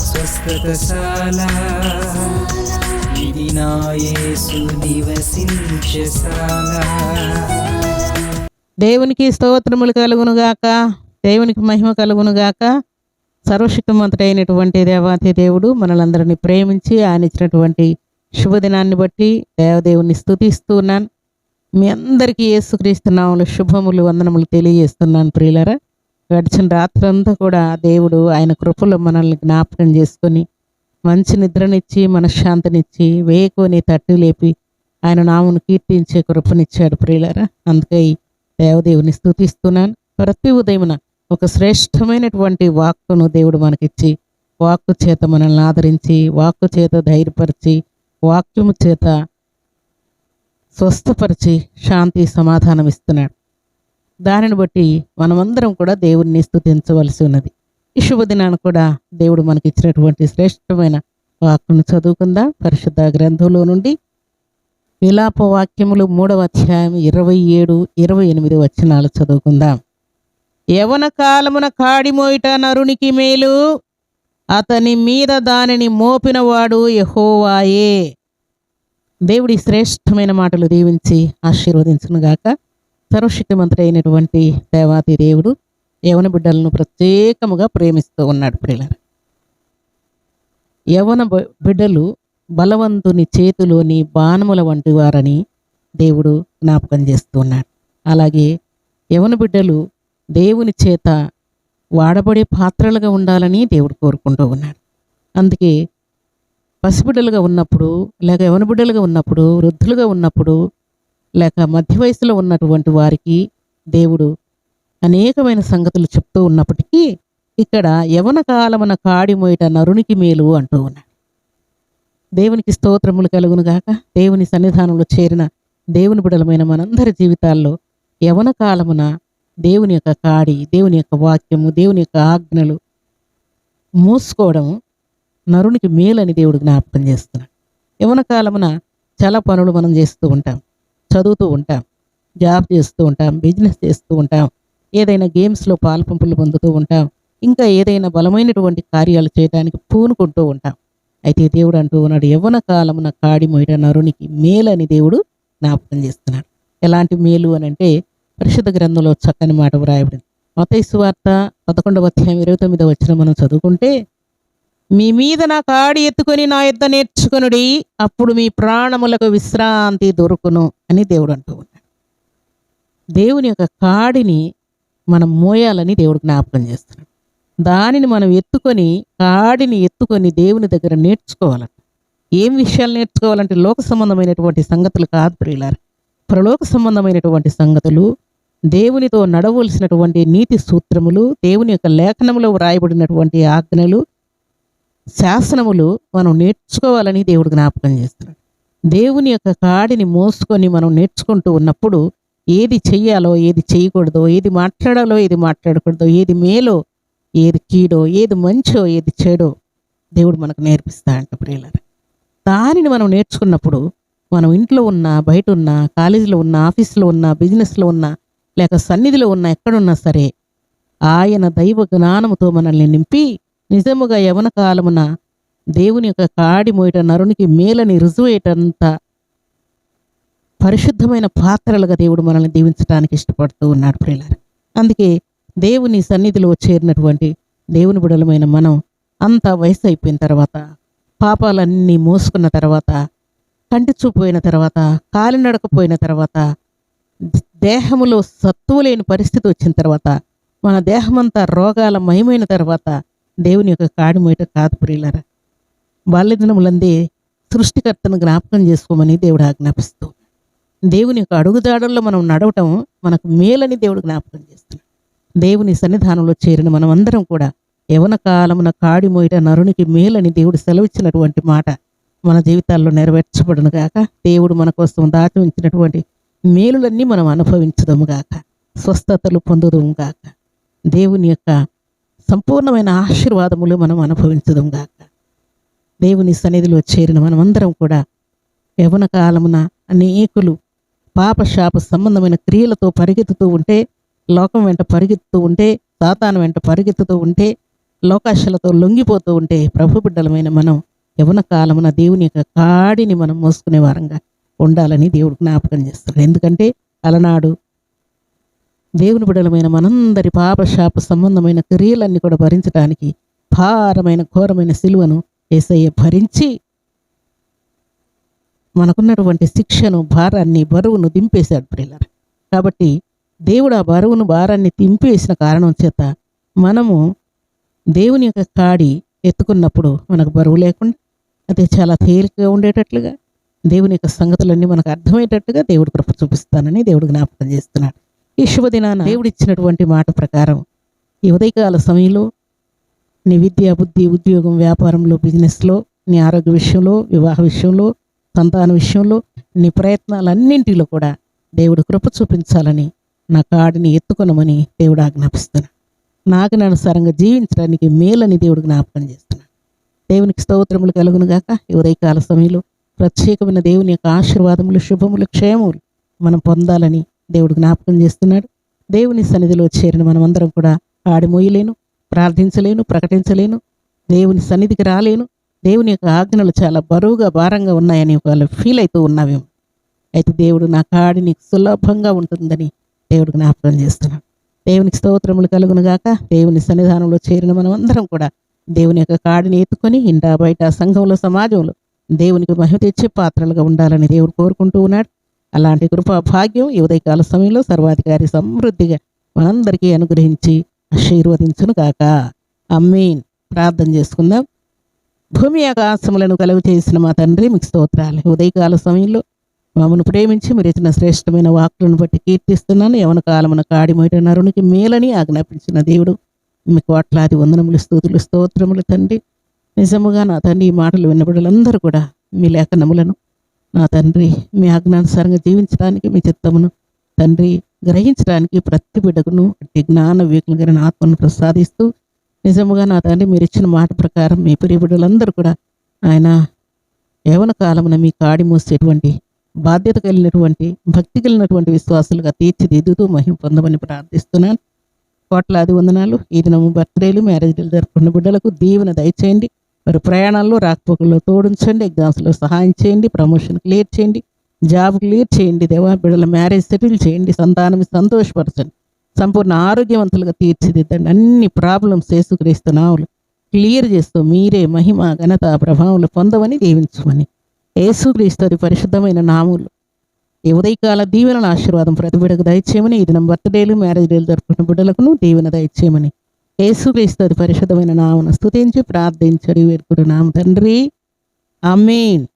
స్వస్థతశాల. ఇది నా నివసించశాల దేవునికి స్తోత్రములు కలుగునుగాక దేవునికి మహిమ కలుగునుగాక సర్వశక్తిమంతుడైనటువంటి దేవాతి దేవుడు మనలందరినీ ప్రేమించి ఆయన ఇచ్చినటువంటి శుభదినాన్ని బట్టి దేవదేవుని స్థుతిస్తున్నాను మీ అందరికీ యేసుక్రీస్తు శుభములు వందనములు తెలియజేస్తున్నాను ప్రియులరా. గడిచిన రాత్రంతా కూడా దేవుడు ఆయన కృపలో మనల్ని జ్ఞాపకం చేసుకొని మంచి నిద్రనిచ్చి మనశ్శాంతినిచ్చి వేకుని తట్టు లేపి ఆయన నామును కీర్తించే కృపనిచ్చాడు ప్రియులరా. అందుకే దేవదేవుని స్థుతిస్తున్నాను ప్రతి ఉదయమున ఒక శ్రేష్టమైనటువంటి వాక్కును దేవుడు మనకిచ్చి వాక్కు చేత మనల్ని ఆదరించి వాక్కు చేత ధైర్యపరిచి వాక్యము చేత స్వస్థపరిచి శాంతి సమాధానం ఇస్తున్నాడు దానిని బట్టి మనమందరం కూడా దేవుడిని స్తుతించవలసి ఉన్నది. ఈ శుభదినాన్ని కూడా దేవుడు మనకి ఇచ్చినటువంటి శ్రేష్టమైన వాక్కును చదువుకుందాం. పరిశుద్ధ గ్రంథంలో నుండి విలాప వాక్యములు మూడవ అధ్యాయం ఇరవై ఏడు ఇరవై ఎనిమిది వచనాలు చదువుకుందాం. యవన కాలమున కాడిమోయిట నరునికి మేలు అతని మీద దానిని మోపినవాడు యహోవాయే. దేవుడి శ్రేష్టమైన మాటలు దీవించి ఆశీర్వదించునుగాక. సర్వశక్తిమంతుడు అయినటువంటి దేవాతి దేవుడు యవన బిడ్డలను ప్రత్యేకముగా ప్రేమిస్తూ ఉన్నాడు ప్రియుల యవన బిడ్డలు బలవంతుని చేతిలోని బాణముల వంటి వారని దేవుడు జ్ఞాపకం చేస్తూ ఉన్నాడు. అలాగే యవన బిడ్డలు దేవుని చేత వాడబడే పాత్రలుగా ఉండాలని దేవుడు కోరుకుంటూ ఉన్నాడు. అందుకే పసిబిడ్డలుగా ఉన్నప్పుడు లేక యవన బిడ్డలుగా ఉన్నప్పుడు వృద్ధులుగా ఉన్నప్పుడు లేక మధ్య వయసులో ఉన్నటువంటి వారికి దేవుడు అనేకమైన సంగతులు చెప్తూ ఉన్నప్పటికీ ఇక్కడ యవన కాలమున కాడిమోయట నరునికి మేలు అంటూ ఉన్నాడు. దేవునికి స్తోత్రములు కలుగును గాక. దేవుని సన్నిధానంలో చేరిన దేవుని బిడలమైన మనందరి జీవితాల్లో యవన కాలమున దేవుని యొక్క కాడి దేవుని యొక్క వాక్యము దేవుని యొక్క ఆజ్ఞలు మూసుకోవడం నరునికి మేలని దేవుడు జ్ఞాపకం చేస్తున్నాడు. యవన కాలమున చాలా పనులు మనం చేస్తూ ఉంటాం. చదువుతూ ఉంటాం జాబ్ చేస్తూ ఉంటాం బిజినెస్ చేస్తూ ఉంటాం ఏదైనా గేమ్స్లో పాల్పంపులు పొందుతూ ఉంటాం ఇంకా ఏదైనా బలమైనటువంటి కార్యాలు చేయడానికి పూనుకుంటూ ఉంటాం. అయితే దేవుడు అంటూ ఉన్నాడు యవ్వన కాలమున కాడి మొయట నరునికి మేలు అని దేవుడు జ్ఞాపకం చేస్తున్నాడు. ఎలాంటి మేలు అని అంటే పరిశుద్ధ గ్రంథంలో చక్కని మాట వ్రాయబడింది. మతైసు వార్త పదకొండవ అధ్యాయం ఇరవై తొమ్మిదవ వచ్చిన మనం చదువుకుంటే మీ మీద నా కాడి ఎత్తుకొని నా యుద్ధ నేర్చుకొనుడి అప్పుడు మీ ప్రాణములకు విశ్రాంతి దొరుకును అని దేవుడు అంటూ ఉన్నాడు. దేవుని యొక్క కాడిని మనం మోయాలని దేవుడు జ్ఞాపకం చేస్తున్నాడు. దానిని మనం ఎత్తుకొని కాడిని ఎత్తుకొని దేవుని దగ్గర నేర్చుకోవాలంట. ఏం విషయాలు నేర్చుకోవాలంటే లోక సంబంధమైనటువంటి సంగతులు కాదు ప్రియులారు. ప్రలోక సంబంధమైనటువంటి సంగతులు దేవునితో నడవలసినటువంటి నీతి సూత్రములు దేవుని యొక్క లేఖనంలో వ్రాయబడినటువంటి ఆజ్ఞలు శాసనములు మనం నేర్చుకోవాలని దేవుడు జ్ఞాపకం చేస్తున్నాడు. దేవుని యొక్క కాడిని మోసుకొని మనం నేర్చుకుంటూ ఉన్నప్పుడు ఏది చెయ్యాలో ఏది చేయకూడదో ఏది మాట్లాడాలో ఏది మాట్లాడకూడదో ఏది మేలో ఏది కీడో ఏది మంచో ఏది చెడో దేవుడు మనకు నేర్పిస్తా అంట ప్రియులారా. దానిని మనం నేర్చుకున్నప్పుడు మనం ఇంట్లో ఉన్నా బయట ఉన్నా కాలేజీలో ఉన్నా ఆఫీస్లో ఉన్నా బిజినెస్లో ఉన్నా లేక సన్నిధిలో ఉన్నా ఎక్కడున్నా సరే ఆయన దైవ జ్ఞానముతో మనల్ని నింపి నిజముగా యవన కాలమున దేవుని యొక్క కాడి మోయట నరునికి మేలని రుజువేటంత పరిశుద్ధమైన పాత్రలుగా దేవుడు మనల్ని దీవించడానికి ఇష్టపడుతూ ఉన్నాడు ప్రియులారా. అందుకే దేవుని సన్నిధిలో చేరినటువంటి దేవుని బుడలమైన మనం అంత వయసు అయిపోయిన తర్వాత పాపాలన్నీ మోసుకున్న తర్వాత కంటి చూపోయిన తర్వాత కాలినడకపోయిన తర్వాత దేహములో సత్తువు లేని పరిస్థితి వచ్చిన తర్వాత మన దేహమంతా రోగాల మయమైన తర్వాత దేవుని యొక్క కాడిమోయట కాదు ప్రియులరా. బాల్యదినములందే సృష్టికర్తను జ్ఞాపకం చేసుకోమని దేవుడు ఆజ్ఞాపిస్తూ దేవుని యొక్క అడుగుదాడల్లో మనం నడవటం మనకు మేలని దేవుడు జ్ఞాపకం చేస్తున్నాడు. దేవుని సన్నిధానంలో చేరిన మనం అందరం కూడా యవన కాలమున కాడి మోయట నరునికి మేలని దేవుడు సెలవిచ్చినటువంటి మాట మన జీవితాల్లో నెరవేర్చబడను గాక. దేవుడు మన కోసం దాచి ఉంచినటువంటి మేలులన్నీ మనం అనుభవించదము గాక. స్వస్థతలు పొందుదము గాక. దేవుని యొక్క సంపూర్ణమైన ఆశీర్వాదములు మనం అనుభవించడం గాక. దేవుని సన్నిధిలో చేరిన మనమందరం కూడా యవన కాలమున అనేకులు పాపశాప సంబంధమైన క్రియలతో పరిగెత్తుతూ ఉంటే లోకం వెంట పరిగెత్తుతూ ఉంటే సాతాను వెంట పరిగెత్తుతూ ఉంటే లోకాశలతో లొంగిపోతూ ఉంటే ప్రభు బిడ్డలమైన మనం యవన కాలమున దేవుని యొక్క కాడిని మనం మోసుకునే వారంగా ఉండాలని దేవుడు జ్ఞాపకం చేస్తున్నాడు. ఎందుకంటే అలనాడు దేవుని బిడలమైన మనందరి పాపశాప సంబంధమైన క్రియలన్నీ కూడా భరించడానికి భారమైన ఘోరమైన సిలువను ఏసయ్య భరించి మనకున్నటువంటి శిక్షను భారాన్ని బరువును దింపేశాడు ప్రియులారా. కాబట్టి దేవుడు ఆ బరువును భారాన్ని దింపేసిన కారణం చేత మనము దేవుని యొక్క కాడి ఎత్తుకున్నప్పుడు మనకు బరువు లేకుండా అదే చాలా తేలికగా ఉండేటట్లుగా దేవుని యొక్క సంగతులన్నీ మనకు అర్థమయ్యేటట్టుగా దేవుడు కృప చూపిస్తానని దేవుడు జ్ఞాపకం చేస్తున్నాడు. ఈ శుభదినాన దేవుడు ఇచ్చినటువంటి మాట ప్రకారం ఈ ఉదయకాల సమయంలో నీ విద్య బుద్ధి ఉద్యోగం వ్యాపారంలో బిజినెస్లో నీ ఆరోగ్య విషయంలో వివాహ విషయంలో సంతాన విషయంలో నీ ప్రయత్నాలన్నింటిలో కూడా దేవుడు కృప చూపించాలని నా కాడిని ఎత్తుకొనమని దేవుడు ఆజ్ఞాపిస్తున్నాడు నాగనానుసారంగా జీవించడానికి మేలని దేవుడు జ్ఞాపకం చేస్తున్నాను దేవునికి స్తోత్రములు కలుగును గాక. ఈ ఉదయకాల సమయంలో ప్రత్యేకమైన దేవుని యొక్క ఆశీర్వాదములు శుభములు క్షేమములు మనం పొందాలని దేవుడు జ్ఞాపకం చేస్తున్నాడు. దేవుని సన్నిధిలో చేరిన మనమందరం కూడా ఆడిమోయలేను ప్రార్థించలేను ప్రకటించలేను దేవుని సన్నిధికి రాలేను. దేవుని యొక్క ఆజ్ఞలు చాలా బరువుగా భారంగా ఉన్నాయని ఒకవేళ ఫీల్ అవుతూ ఉన్నామేమో అయితే దేవుడు నా కాడి నీకు సులభంగా ఉంటుందని దేవుడు జ్ఞాపకం చేస్తున్నాడు. దేవునికి స్తోత్రములు కలుగునుగాక దేవుని సన్నిధానంలో చేరిన మనం అందరం కూడా దేవుని యొక్క కాడిని ఎత్తుకొని ఇంటా బయట సంఘంలో సమాజంలో దేవునికి మహిమ తెచ్చే పాత్రలుగా ఉండాలని దేవుడు కోరుకుంటూ ఉన్నాడు. అలాంటి కృపా భాగ్యం ఈ ఉదయకాల సమయంలో సర్వాధికారి సమృద్ధిగా మనందరికీ అనుగ్రహించి ఆశీర్వదించును కాక అమ్మీన్ ప్రార్థన చేసుకుందాం. భూమి ఆకాశములను కలుగు చేసిన మా తండ్రి మీకు స్తోత్రాలు. ఉదయకాల సమయంలో మమ్మల్ని ప్రేమించి మీరు ఇచ్చిన శ్రేష్టమైన వాక్కులను బట్టి కీర్తిస్తున్నాను. యవన కాలమున కాడి నరునికి మేలని ఆజ్ఞాపించిన దేవుడు మీకు కోట్లాది వందనములు స్తోతులు స్తోత్రములు తండ్రి. నిజముగా నా తండ్రి ఈ మాటలు విన్నబడులందరూ కూడా మీ లేఖనములను నా తండ్రి మీ ఆజ్ఞానుసారంగా జీవించడానికి మీ చిత్తమును తండ్రి గ్రహించడానికి ప్రతి బిడ్డకును అట్టి జ్ఞాన వివేకం ఆత్మను ప్రసాదిస్తూ నిజముగా నా తండ్రి మీరు ఇచ్చిన మాట ప్రకారం మీ ప్రియ బిడ్డలందరూ కూడా ఆయన యవన కాలమున మీ కాడి మూసేటువంటి బాధ్యత కలిగినటువంటి భక్తి కలిగినటువంటి విశ్వాసులుగా తీర్చిదిద్దుతూ మహిమ పొందమని ప్రార్థిస్తున్నాను. కోట్లాది వందనాలు. ఈ దినము బర్త్డేలు మ్యారేజ్లు జరుపుకున్న బిడ్డలకు దీవెన దయచేయండి. మరి ప్రయాణాల్లో రాకపోకల్లో తోడించండి ఎగ్జామ్స్లో సహాయం చేయండి ప్రమోషన్ క్లియర్ చేయండి జాబ్ క్లియర్ చేయండి దేవా బిడ్డల మ్యారేజ్ సెటిల్ చేయండి సంతానం సంతోషపరచండి సంపూర్ణ ఆరోగ్యవంతులుగా తీర్చిదిద్దండి. అన్ని ప్రాబ్లమ్స్ యేసుక్రీస్తునావులు క్లియర్ చేస్తూ మీరే మహిమ ఘనత ప్రభావాలు పొందమని దీవించమని యేసుక్రీస్తు పరిశుద్ధమైన నాములు ఈ ఉదయకాల దీవెనల ఆశీర్వాదం ప్రతి బిడ్డకు దయచేయమని ఇది నా బర్త్డేలు మ్యారేజ్ డేలు జరుపుకున్న బిడ్డలకును దీవెన దయచేయమని యేసుక్రీస్తు పరిశుద్ధమైన నామను స్థుతించి ప్రార్థించడి వేడుకుడు నామ తండ్రి. అమీన్